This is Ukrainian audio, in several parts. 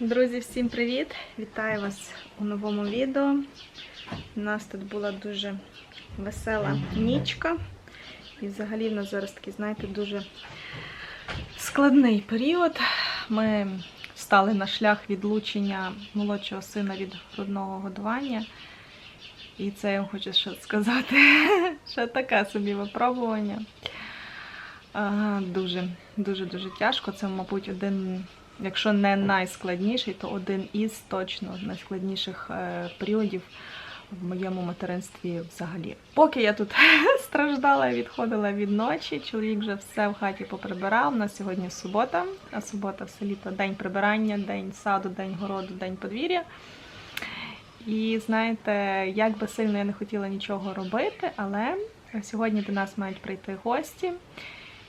Друзі, всім привіт! Вітаю вас у новому відео. У нас тут була дуже весела нічка. І взагалі в нас зараз такий, знаєте, дуже складний період. Ми стали на шлях відлучення молодшого сина від грудного годування. І це я вам хочу ще сказати, що таке собі випробування. Дуже, дуже, дуже тяжко. Це, мабуть, один, якщо не найскладніший, то один із точно найскладніших е, періодів в моєму материнстві взагалі. Поки я тут страждала і відходила від ночі, чоловік вже все в хаті поприбирав. У нас сьогодні субота, а субота в селі то день прибирання, день саду, день городу, день подвір'я. І знаєте, як би сильно я не хотіла нічого робити, але сьогодні до нас мають прийти гості.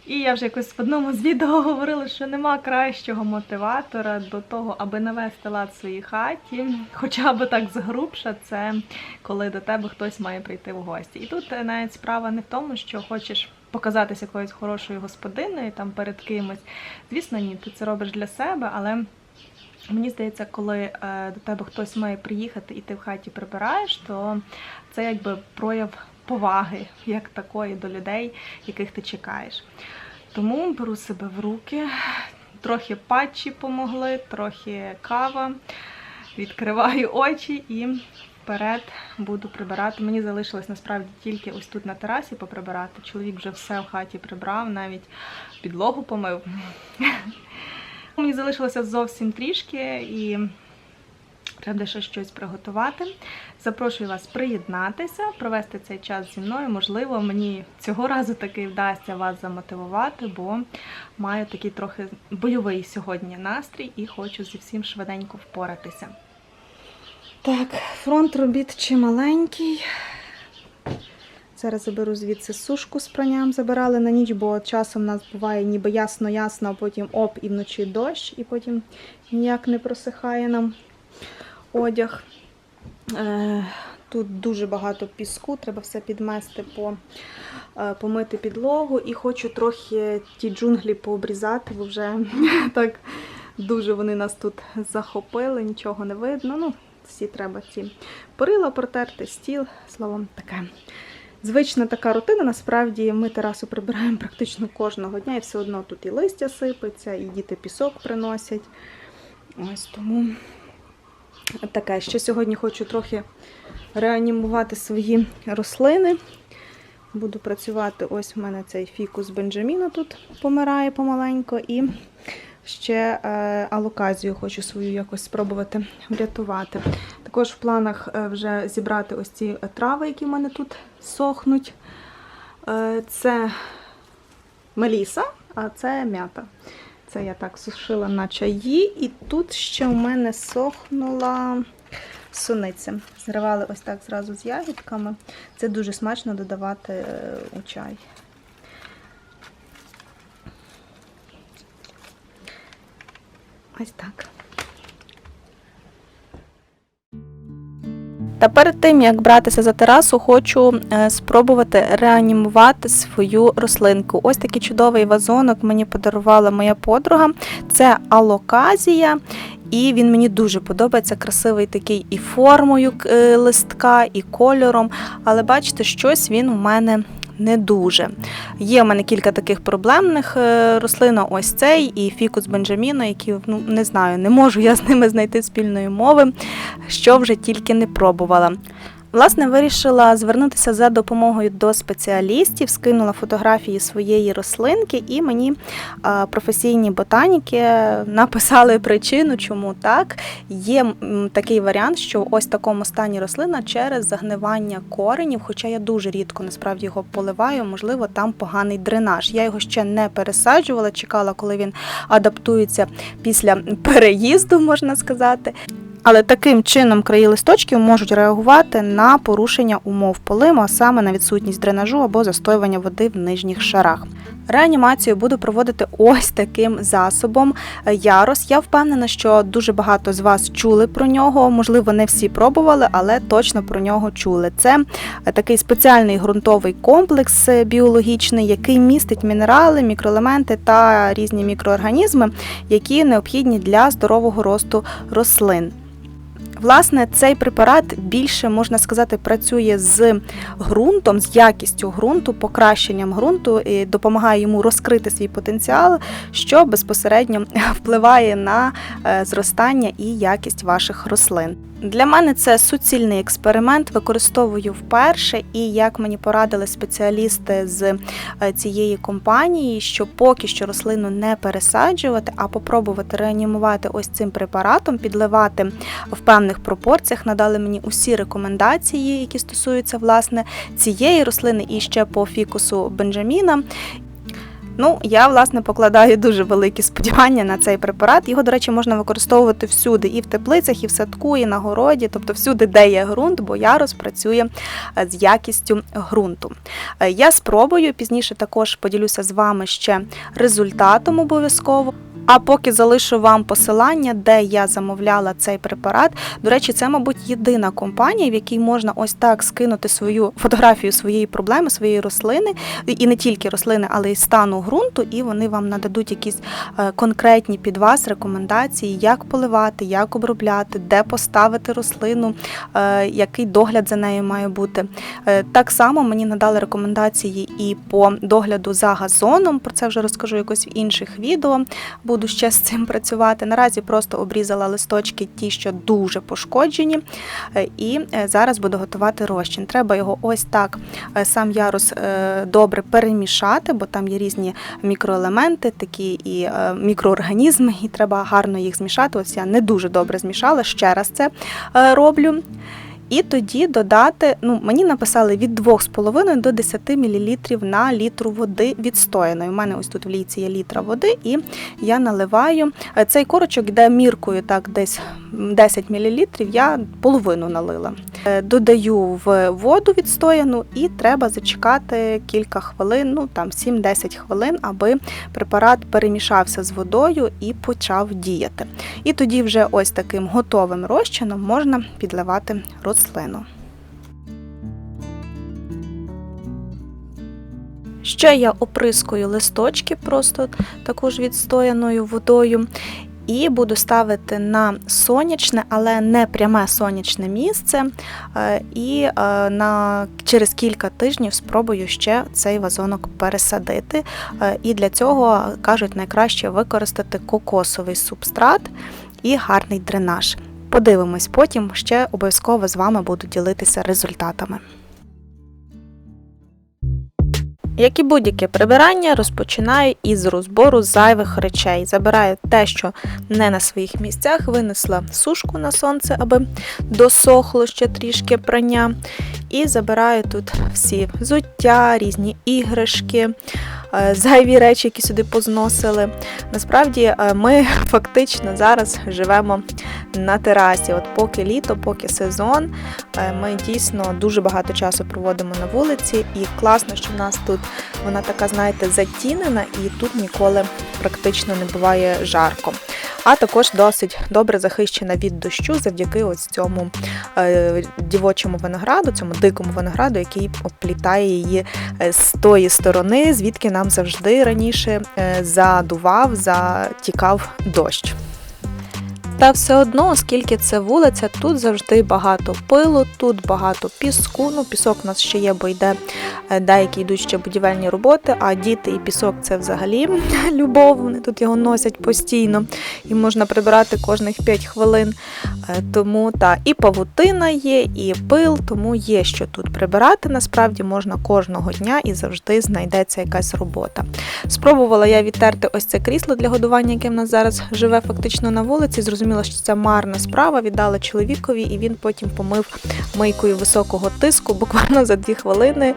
І я вже якось в одному з відео говорила, що нема кращого мотиватора до того, аби навести лад в своїй хаті, хоча б так згрубша, це коли до тебе хтось має прийти в гості. І тут е, навіть справа не в тому, що хочеш показатися якоюсь хорошою господиною там перед кимось. Звісно, ні, ти це робиш для себе, але мені здається, коли е, до тебе хтось має приїхати і ти в хаті прибираєш, то це якби прояв поваги як такої до людей, яких ти чекаєш. Тому беру себе в руки, трохи патчі помогли, трохи кава, відкриваю очі і вперед буду прибирати. Мені залишилось насправді тільки ось тут на терасі поприбирати. Чоловік вже все в хаті прибрав, навіть підлогу помив. Мені залишилося зовсім трішки і треба ще щось приготувати. Запрошую вас приєднатися, провести цей час зі мною. Можливо, мені цього разу таки вдасться вас замотивувати, бо маю такий трохи бойовий сьогодні настрій і хочу зі всім швиденько впоратися. Так, фронт робіт чималенький. Зараз заберу звідси сушку з пранням, забирали на ніч, бо часом у нас буває ніби ясно-ясно, а потім оп, і вночі дощ, і потім ніяк не просихає нам одяг. Е, Тут дуже багато піску, треба все підмести, е, помити підлогу. І хочу трохи ті джунглі пообрізати, бо вже так дуже вони нас тут захопили, нічого не видно. Ну, всі треба ці перила протерти, стіл, словом, таке. Звична така рутина, насправді ми терасу прибираємо практично кожного дня, і все одно тут і листя сипеться, і діти пісок приносять. Ось тому таке. Ще сьогодні хочу трохи реанімувати свої рослини. Буду працювати, ось в мене цей фікус Бенджаміна тут помирає помаленько. І ще е, алоказію хочу свою якось спробувати врятувати. Також в планах е, вже зібрати ось ці трави, які в мене тут сохнуть. Е, це меліса, а це м'ята. Це я так сушила на чаї. І тут ще в мене сохнула суниця. Зривали ось так зразу з ягідками. Це дуже смачно додавати е, у чай. Ось так. Та перед тим, як братися за терасу, хочу е, спробувати реанімувати свою рослинку. Ось такий чудовий вазонок мені подарувала моя подруга. Це алоказія. І він мені дуже подобається, красивий такий і формою е, листка, і кольором. Але бачите, щось він у мене не дуже. Є в мене кілька таких проблемних е, рослин, ось цей і фікус Бенджаміна, які ну, не знаю, не можу я з ними знайти спільної мови, що вже тільки не пробувала. Власне, вирішила звернутися за допомогою до спеціалістів, скинула фотографії своєї рослинки, і мені професійні ботаніки написали причину, чому так. Є такий варіант, що в ось такому стані рослина через загнивання коренів, хоча я дуже рідко насправді його поливаю, можливо, там поганий дренаж. Я його ще не пересаджувала, чекала, коли він адаптується після переїзду, можна сказати. Але таким чином краї листочків можуть реагувати на порушення умов полиму, а саме на відсутність дренажу або застоювання води в нижніх шарах. Реанімацію буду проводити ось таким засобом Ярос. Я впевнена, що дуже багато з вас чули про нього. Можливо, не всі пробували, але точно про нього чули. Це е, такий спеціальний ґрунтовий комплекс е, біологічний, який містить мінерали, мікроелементи та різні мікроорганізми, які необхідні для здорового росту рослин. Власне, цей препарат більше можна сказати працює з ґрунтом, з якістю ґрунту, покращенням ґрунту і допомагає йому розкрити свій потенціал, що безпосередньо впливає на е, зростання і якість ваших рослин. Для мене це суцільний експеримент, використовую вперше, і як мені порадили спеціалісти з е, цієї компанії, що поки що рослину не пересаджувати, а попробувати реанімувати ось цим препаратом, підливати в певних пропорціях. Надали мені усі рекомендації, які стосуються власне цієї рослини, і ще по фікусу Бенджаміна. Ну, я власне покладаю дуже великі сподівання на цей препарат. Його, до речі, можна використовувати всюди, і в теплицях, і в садку, і на городі, тобто всюди, де є ґрунт, бо я працює е, з якістю ґрунту. Е, Я спробую пізніше також поділюся з вами ще результатом обов'язково. А поки залишу вам посилання, де я замовляла цей препарат. До речі, це, мабуть, єдина компанія, в якій можна ось так скинути свою фотографію своєї проблеми, своєї рослини, і не тільки рослини, але й стану ґрунту, і вони вам нададуть якісь е, конкретні під вас рекомендації, як поливати, як обробляти, де поставити рослину, е, який догляд за нею має бути. Е, Так само мені надали рекомендації і по догляду за газоном. Про це вже розкажу якось в інших відео. Буду ще з цим працювати. Наразі просто обрізала листочки, ті, що дуже пошкоджені, е, і е, зараз буду готувати розчин. Треба його ось так е, сам ярус добре перемішати, бо там є різні мікроелементи, такі і мікроорганізми, і треба гарно їх змішати. Ось я не дуже добре змішала, ще раз це роблю. І тоді додати, ну мені написали від 2,5 до 10 мл на літру води відстояної. У мене ось тут в лійці є літра води, і я наливаю. Е, Цей корочок йде міркою, так десь 10 мл, я половину налила. Е, Додаю в воду відстояну і треба зачекати кілька хвилин, ну там 7-10 хвилин, аби препарат перемішався з водою і почав діяти. І тоді вже ось таким готовим розчином можна підливати рослину. Ще я оприскую листочки просто також відстояною водою. І буду ставити на сонячне, але не пряме сонячне місце. Е, І е, на, через кілька тижнів спробую ще цей вазонок пересадити. Е, І для цього кажуть найкраще використати кокосовий субстрат і гарний дренаж. Подивимось, потім ще обов'язково з вами буду ділитися результатами. Як і будь-яке прибирання, розпочинаю із розбору зайвих речей. Забираю те, що не на своїх місцях, винесла сушку на сонце, аби досохло ще трішки прання. І забираю тут всі взуття, різні іграшки, зайві речі, які сюди позносили. Насправді е, ми фактично зараз живемо на терасі. От поки літо, поки сезон, е, ми дійсно дуже багато часу проводимо на вулиці, і класно, що в нас тут вона така, знаєте, затінена, і тут ніколи практично не буває жарко. А також досить добре захищена від дощу завдяки ось цьому е, дівочому винограду, цьому дикому винограду, який оплітає її е, з тої сторони, звідки нам завжди раніше е, задував, затікав дощ. Та все одно, оскільки це вулиця, тут завжди багато пилу, тут багато піску. Ну, пісок у нас ще є, бо йде е, деякі йдуть ще будівельні роботи, а діти і пісок це взагалі любов. Вони тут його носять постійно і можна прибирати кожних 5 хвилин. Е, Тому та і павутина є, і пил, тому є що тут прибирати. Насправді можна кожного дня і завжди знайдеться якась робота. Спробувала я відтерти ось це крісло для годування, яке в нас зараз живе фактично на вулиці. Зрозуміла, зрозуміла, що це марна справа. Віддала чоловікові, і він потім помив мийкою високого тиску, буквально за дві хвилини.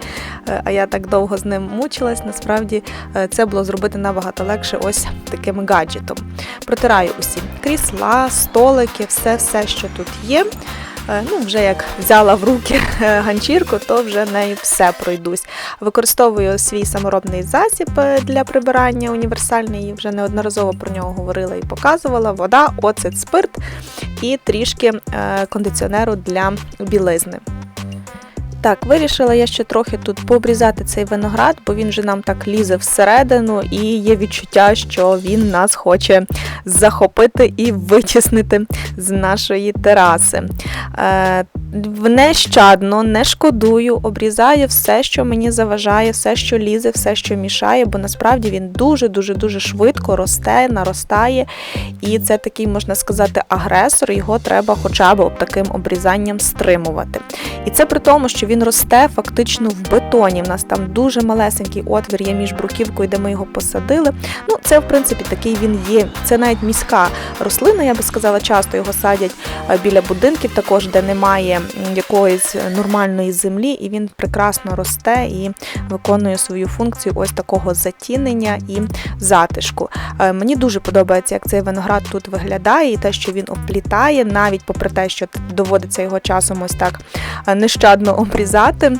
Е, А я так довго з ним мучилась. Насправді е, це було зробити набагато легше ось таким гаджетом. Протираю усі крісла, столики, все, все, що тут є. Е, Ну, вже як взяла в руки е, ганчірку, то вже нею все пройдусь. Використовую свій саморобний засіб е, для прибирання універсальний. Вже неодноразово про нього говорила і показувала. Вода, оцет, спирт і трішки кондиціонеру для білизни. Так, вирішила я ще трохи тут пообрізати цей виноград, бо він вже нам так лізе всередину, і є відчуття, що він нас хоче захопити і витіснити з нашої тераси. Е, нещадно, не шкодую, обрізаю все, що мені заважає, все, що лізе, все, що мішає, бо насправді він дуже-дуже дуже швидко росте, наростає. І це такий, можна сказати, агресор. Його треба хоча б таким обрізанням стримувати. І це при тому, що він росте фактично в бетоні. У нас там дуже малесенький отвір є між бруківкою, де ми його посадили. Ну, це в принципі такий він є. Це навіть міська рослина, я би сказала, часто його садять е, біля будинків, також де немає якоїсь нормальної землі, і він прекрасно росте і виконує свою функцію ось такого затінення і затишку. Е, Мені дуже подобається, як цей виноград тут виглядає, і те, що він оплітає, навіть попри те, що доводиться його часом ось так е, нещадно обрізати.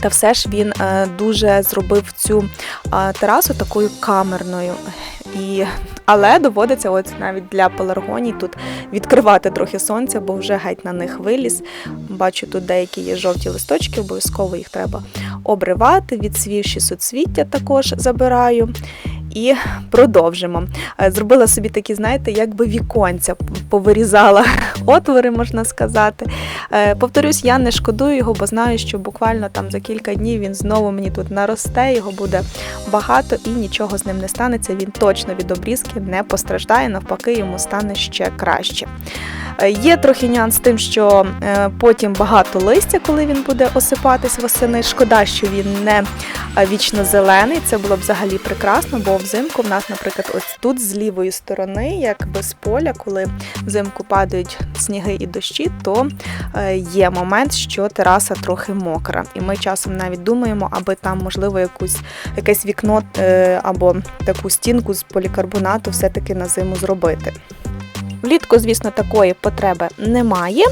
Та все ж він е, дуже зробив цю е, терасу такою камерною. І, але доводиться от навіть для пеларгоній тут відкривати трохи сонця, бо вже геть на них виліз. Бачу, тут деякі є жовті листочки, обов'язково їх треба обривати. Відсвівші суцвіття також забираю. І продовжимо. Е, Зробила собі такі, знаєте, якби віконця повирізала отвори, можна сказати. Е, Повторюсь, я не шкодую його, бо знаю, що буквально там за кілька днів він знову мені тут наросте, його буде багато і нічого з ним не станеться. Він точно від обрізки не постраждає, навпаки, йому стане ще краще. Е, Є трохи нюанс з тим, що потім багато листя, коли він буде осипатись восени. Шкода, що він не вічно зелений. Це було б взагалі прекрасно, бо взимку в нас, наприклад, ось тут з лівої сторони, як без поля, коли взимку падають сніги і дощі, то е, є момент, що тераса трохи мокра. І ми часом навіть думаємо, аби там, можливо, якусь якесь вікно е, або таку стінку з полікарбонату все-таки на зиму зробити. Влітку, звісно, такої потреби немає.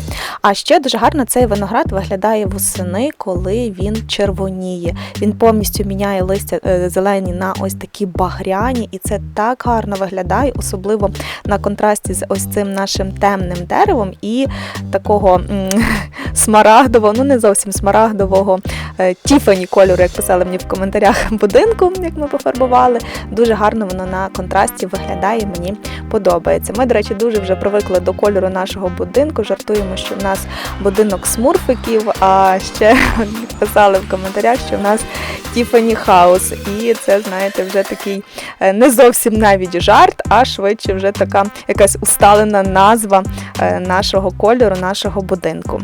А ще дуже гарно цей виноград виглядає восени, коли він червоніє. Він повністю міняє листя е, зелені на ось такі багряні, і це так гарно виглядає, особливо на контрасті з ось цим нашим темним деревом і такого смарагдового, ну не зовсім смарагдового е, тіфані кольору, як писали мені в коментарях будинку, як ми пофарбували. Дуже гарно воно на контрасті виглядає, мені подобається. Ми, до речі, дуже вже привикли до кольору нашого будинку. Жартуємо, що в нас будинок смурфиків, а ще писали в коментарях, що в нас Тіфані Хаус. І це, знаєте, вже такий е, не зовсім навіть жарт, а швидше вже така якась усталена назва е, нашого кольору, нашого будинку.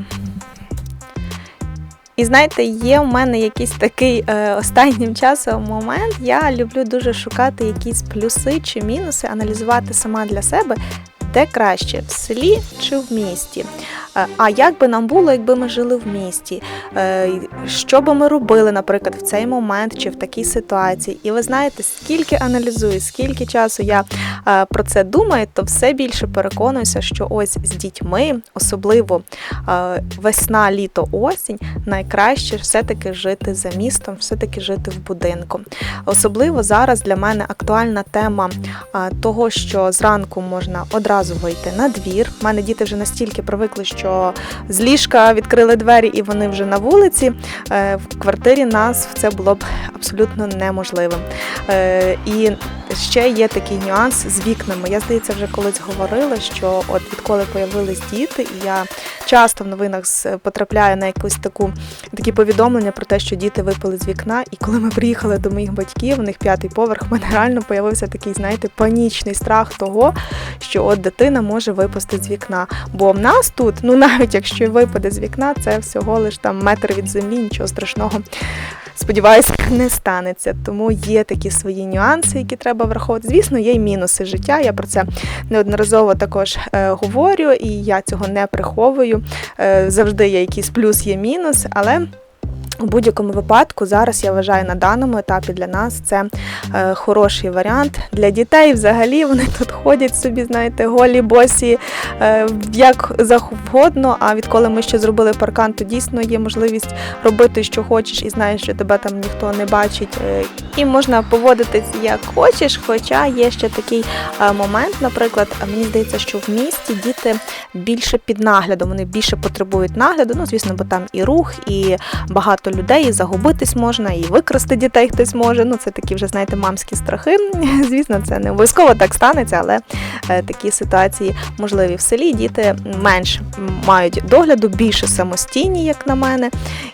І знаєте, є в мене якийсь такий е, останнім часом момент. Я люблю дуже шукати якісь плюси чи мінуси, аналізувати сама для себе, де краще в селі чи в місті. Е, А як би нам було, якби ми жили в місті? Е, Що би ми робили, наприклад, в цей момент чи в такій ситуації? І ви знаєте, скільки аналізую, скільки часу я е, про це думаю, то все більше переконуюся, що ось з дітьми, особливо весна, літо, осінь, найкраще все-таки жити за містом, все-таки жити в будинку. Особливо зараз для мене актуальна тема того, що зранку можна одразу вийти на двір. У мене діти вже настільки привикли, що з ліжка відкрили двері і вони вже на вулиці. Е, В квартирі нас це було б абсолютно неможливим. Е, І ще є такий нюанс з вікнами. Я здається, вже колись говорила, що от відколи появились діти, і я часто в новинах потрапляю на якусь таку такі повідомлення про те, що діти випали з вікна. І коли ми приїхали до моїх батьків, у них п'ятий поверх, в мене реально появився такий, знаєте, панічний страх того, що от дитина може випасти з вікна. Бо в нас тут, ну навіть якщо випаде з вікна, це всього лиш там метр від землі, нічого страшного сподіваюся, не станеться. Тому є такі свої нюанси, які треба враховувати. Звісно, є й мінуси життя. Я про це неодноразово також е, говорю, і я цього не приховую. Е, завжди є якийсь плюс, є мінус, але. У будь-якому випадку зараз я вважаю на даному етапі для нас це е, хороший варіант. Для дітей взагалі вони тут ходять собі, знаєте, голі босі е, як завгодно. А відколи ми ще зробили паркан, то дійсно є можливість робити, що хочеш, і знаєш, що тебе там ніхто не бачить. Е, і можна поводитись як хочеш. Хоча є ще такий е, момент, наприклад, мені здається, що в місті діти більше під наглядом, вони більше потребують нагляду. Ну, звісно, бо там і рух, і багато людей, і загубитись можна, і викрасти дітей хтось може. Ну, це такі вже, знаєте, мамські страхи. Звісно, це не обов'язково так станеться, але такі ситуації можливі в селі. Діти менш мають догляду, більше самостійні, як на мене,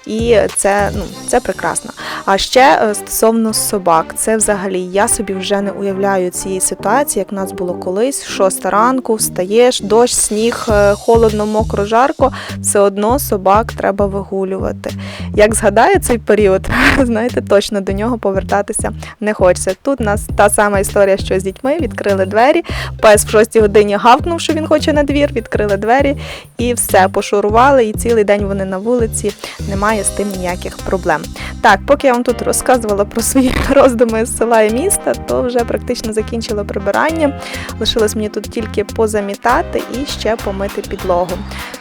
і це, ну, це прекрасно. А ще е, стосовно собак, це взагалі я собі вже не уявляю цієї ситуації, як в нас було колись, шоста ранку, встаєш, дощ, сніг, е, холодно, мокро, жарко, все одно собак треба вигулювати. Як згадаю цей період, знаєте, точно до нього повертатися не хочеться. Тут у нас та сама історія, що з дітьми відкрили двері. Пес в 6 годині гавкнув, що він хоче на двір, відкрили двері і все, пошурували, і цілий день вони на вулиці. Немає з тим ніяких проблем. Так, поки я вам тут розказувала про свої роздуми з села і міста, то вже практично закінчила прибирання. Лишилось мені тут тільки позамітати і ще помити підлогу.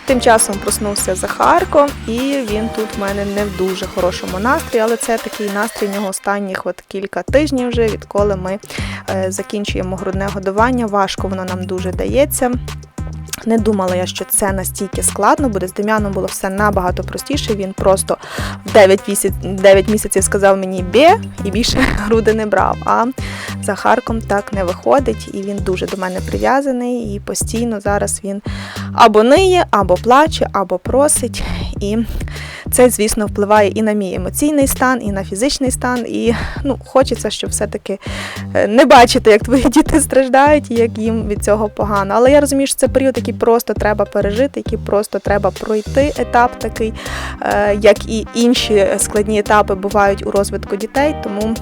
Тим часом проснувся Захарко, і він тут в мене не в дуже хорошому настрої, але це такий настрій в нього останніх от кілька тижнів вже, відколи ми е, закінчуємо грудне годування. Важко воно нам дуже дається. Не думала я, що це настільки складно буде. З Дем'яном було все набагато простіше. Він просто в 9 місяців, 9 місяців сказав мені бє і більше груди не брав. А Захарком так не виходить, і він дуже до мене прив'язаний. І постійно зараз він або ниє, або плаче, або просить. І це, звісно, впливає і на мій емоційний стан, і на фізичний стан. І ну, хочеться, щоб все-таки е, не бачити, як твої діти страждають і як їм від цього погано. Але я розумію, що це період, який просто треба пережити, які просто треба пройти етап такий, е, як і інші складні етапи бувають у розвитку дітей. Тому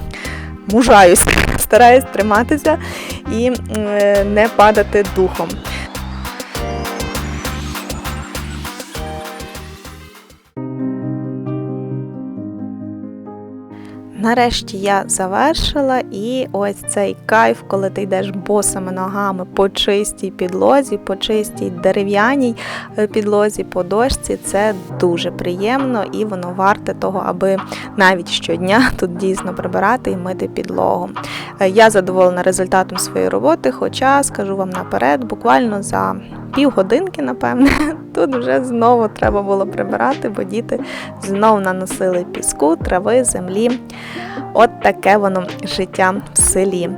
мужаюсь, стараюсь триматися і е, не падати духом. Нарешті я завершила, і ось цей кайф, коли ти йдеш босими ногами по чистій підлозі, по чистій дерев'яній е, підлозі, по дошці, це дуже приємно і воно варте того, аби навіть щодня тут дійсно прибирати і мити підлогу. Е, Я задоволена результатом своєї роботи, хоча скажу вам наперед, буквально за півгодинки, напевне, тут вже знову треба було прибирати, бо діти знову наносили піску, трави, землі. От таке воно життя в селі.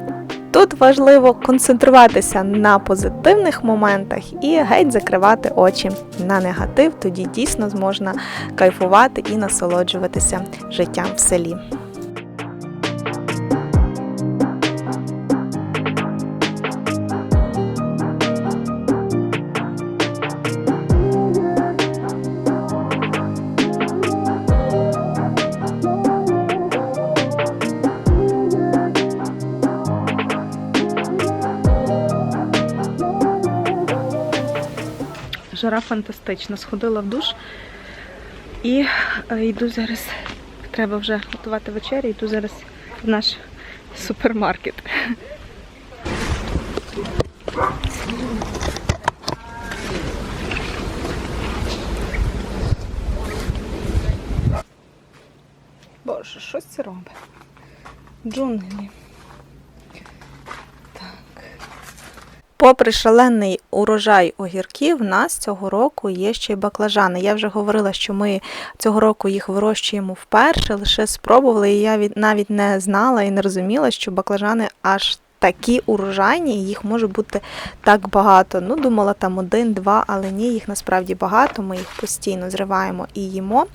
Тут важливо концентруватися на позитивних моментах і геть закривати очі на негатив, тоді дійсно зможна кайфувати і насолоджуватися життям в селі. Жара фантастична. Сходила в душ і е, йду зараз. Треба вже готувати вечерю, йду зараз в наш супермаркет. Боже, що це робить? Джунглі. Попри шалений урожай огірків, в нас цього року є ще й баклажани. Я вже говорила, що ми цього року їх вирощуємо вперше, лише спробували, і я навіть не знала і не розуміла, що баклажани аж такі урожайні, їх може бути так багато. Ну, думала, там один-два, але ні, їх насправді багато. Ми їх постійно зриваємо і їмо.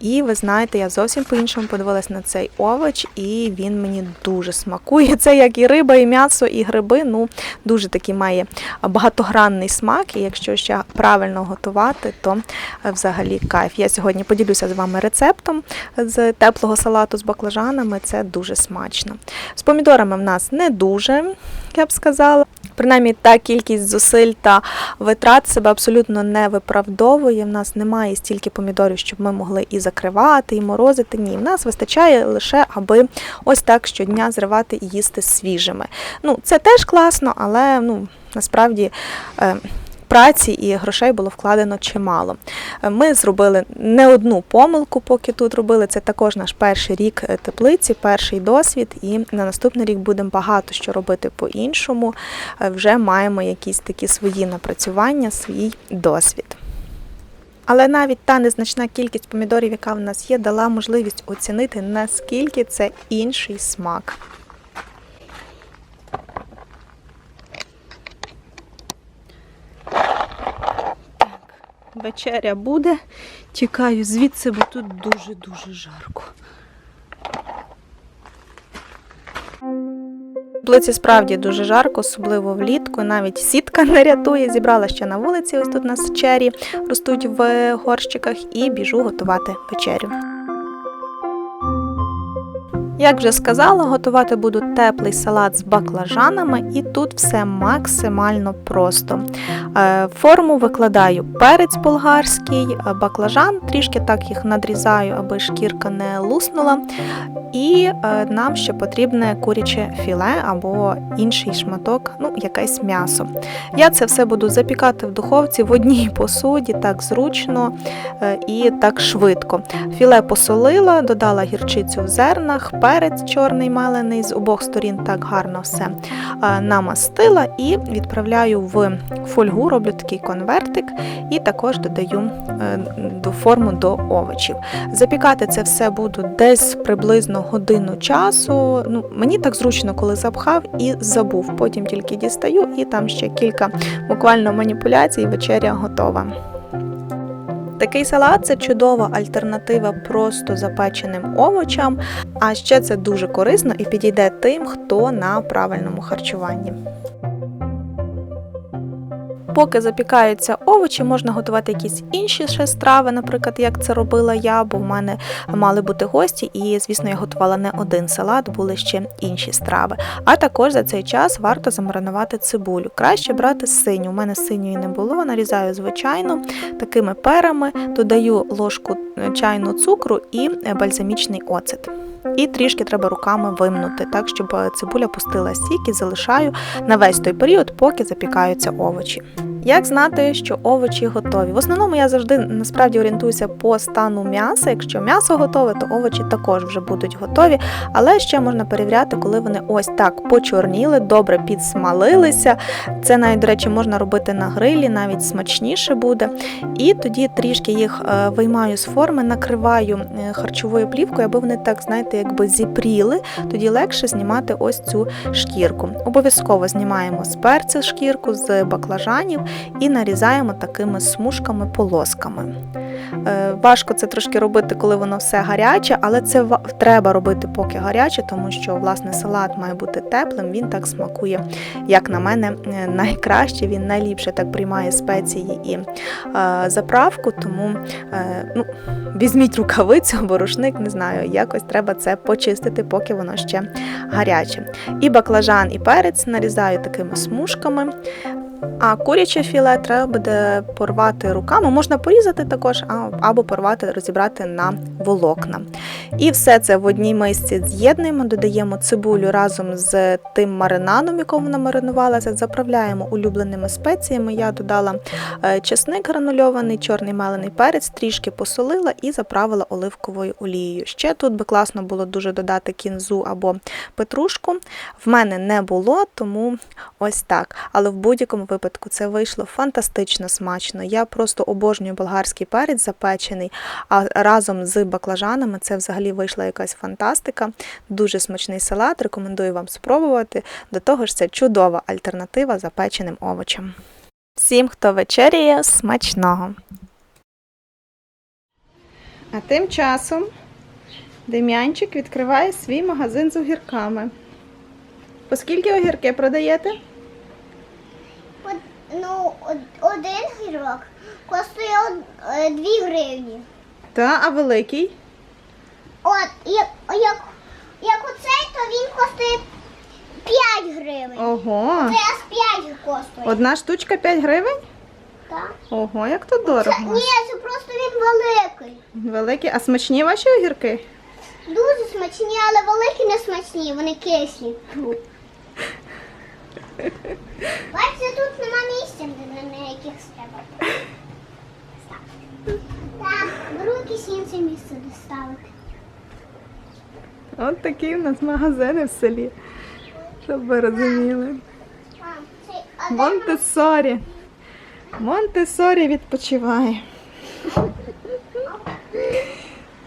І ви знаєте, я зовсім по-іншому подивилась на цей овоч, і він мені дуже смакує. Це як і риба, і м'ясо, і гриби. Ну, дуже такий має багатогранний смак. І якщо ще правильно готувати, то взагалі кайф. Я сьогодні поділюся з вами рецептом з теплого салату з баклажанами. Це дуже смачно. З помідорами в нас не дуже, я б сказала. Принаймні, та кількість зусиль та витрат себе абсолютно не виправдовує. В нас немає стільки помідорів, щоб ми могли і закривати, і морозити. Ні, в нас вистачає лише, аби ось так щодня зривати і їсти свіжими. Ну, це теж класно, але ну, насправді. Е, Праці і грошей було вкладено чимало. Е, Ми зробили не одну помилку, поки тут робили. Це також наш перший рік е, теплиці, перший досвід. І на наступний рік будемо багато що робити по-іншому. Е, Вже маємо якісь такі свої напрацювання, свій досвід. Але навіть та незначна кількість помідорів, яка в нас є, дала можливість оцінити, наскільки це інший смак. Вечеря буде. Тікаю звідси, бо тут дуже-дуже жарко. Плиці справді дуже жарко, особливо влітку. Навіть сітка не рятує. Зібрала ще на вулиці. Ось тут у нас чері ростуть в горщиках, і біжу готувати вечерю. Як вже сказала, готувати буду теплий салат з баклажанами, і тут все максимально просто. Е, Форму викладаю перець болгарський, е, баклажан, трішки так їх надрізаю, аби шкірка не луснула. І е, нам ще потрібне куряче філе або інший шматок, ну, якесь м'ясо. Я це все буду запікати в духовці в одній посуді, так зручно і так швидко. Філе посолила, додала гірчицю в зернах, перець чорний мелений з обох сторін так гарно все е, намастила і відправляю в фольгу, роблю такий конвертик і також додаю е, до форму до овочів. Запікати це все буду десь приблизно годину часу. Ну, мені так зручно, коли запхав і забув. Потім тільки дістаю, і там ще кілька буквально маніпуляцій, і вечеря готова. Такий салат це чудова альтернатива просто запеченим овочам, а ще це дуже корисно і підійде тим, хто на правильному харчуванні. Поки запікаються овочі, можна готувати якісь інші ще страви, наприклад, як це робила я, бо в мене мали бути гості, і, звісно, я готувала не один салат, були ще інші страви. А також за цей час варто замаринувати цибулю. Краще брати синю. У мене синьої не було, нарізаю звичайно такими перами, додаю ложку чайну цукру і бальзамічний оцет. І трішки треба руками вимнути, так щоб цибуля пустила сік і залишаю на весь той період, поки запікаються овочі. Як знати, що овочі готові? В основному я завжди насправді орієнтуюся по стану м'яса. Якщо м'ясо готове, то овочі також вже будуть готові. Але ще можна перевіряти, коли вони ось так почорніли, добре підсмалилися. Це навіть, до речі, можна робити на грилі, навіть смачніше буде. І тоді трішки їх е, виймаю з форми, накриваю е, харчовою плівкою, аби вони так, знаєте, якби зіпріли, тоді легше знімати ось цю шкірку. Обов'язково знімаємо з перця шкірку, з баклажанів і нарізаємо такими смужками-полосками. Е, Важко це трошки робити, коли воно все гаряче, але це треба робити поки гаряче, тому що власне салат має бути теплим, він так смакує, як на мене, е, найкраще, він найліпше так приймає спеції і е, заправку, тому е, ну, візьміть рукавицю або рушник, не знаю, якось треба це почистити, поки воно ще гаряче. І баклажан, і перець нарізаю такими смужками. А куряче філе треба буде порвати руками. Можна порізати також, або порвати, розібрати на волокна. І все це в одній мисці з'єднуємо, додаємо цибулю разом з тим маринадом, якому вона маринувалася, заправляємо улюбленими спеціями. Я додала е, чесник гранульований, чорний мелений перець, трішки посолила і заправила оливковою олією. Ще тут би класно було дуже додати кінзу або петрушку. В мене не було, тому ось так. Але в будь-якому випадку це вийшло фантастично смачно. Я просто обожнюю болгарський перець запечений, а разом з баклажанами це взагалі вийшла якась фантастика. Дуже смачний салат. Рекомендую вам спробувати. До того ж, це чудова альтернатива запеченим овочам. Всім, хто вечеряє, смачного! А тим часом Дем'янчик відкриває свій магазин з огірками. По скільки огірки продаєте? Ну, один гірок коштує е, 2 гривні. Та, а великий? От, як, як, як оцей, то він коштує 5 гривень. Ого! Це аж 5 коштує. Одна штучка 5 гривень? Так. Ого, як то Це, дорого. ні, це просто він великий. Великий. А смачні ваші огірки? Дуже смачні, але великі не смачні, вони кислі. Бачите, тут нема місця на, на яких треба. Так, якесь інше місце доставити. От такі в нас магазини в селі. Щоб ви розуміли. Де Монтесорі. Монтесорі відпочиває.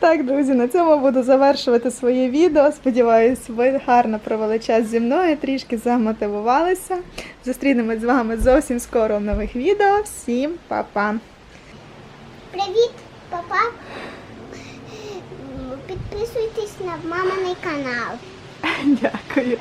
Так, друзі, на цьому буду завершувати своє відео. Сподіваюсь, ви гарно провели час зі мною, трішки замотивувалися. Зустрінемось з вами зовсім скоро в нових відео. Всім па-па! Привіт, папа. Підписуйтесь на маминий канал. Дякую.